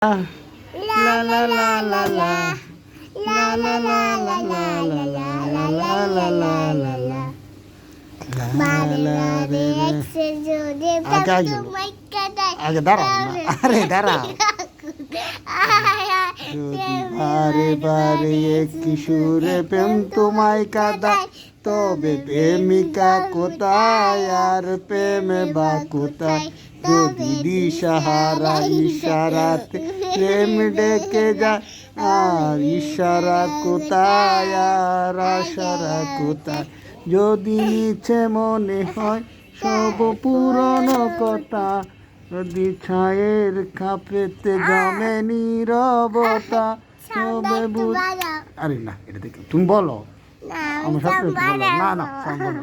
La la la la la la La la la la la la la la la la la la la বারে La বারে la একসে জোরে আগে দাঁড়াও আরে দাঁড়াও যদি বারে কিশোরে প্রেম তোমায় কাদায় তবে প্রেমিকা কোথায় আর প্রেমে বা কোথায় যদি দিশাহারা ইশারাতে প্রেম ডেকে যায়। আর ইশারা কোথায়? আর আশারা কোথায়? যদি নিচে মনে হয় সব পুরনো কথা যদি ছায়ের খাপেতে জমে নীরবতা তবে বুঝ আরে না এটা দেখো তুমি বলো। আমার সাথে বলো। না না সব বলো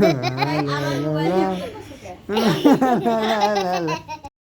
la, la, la, la.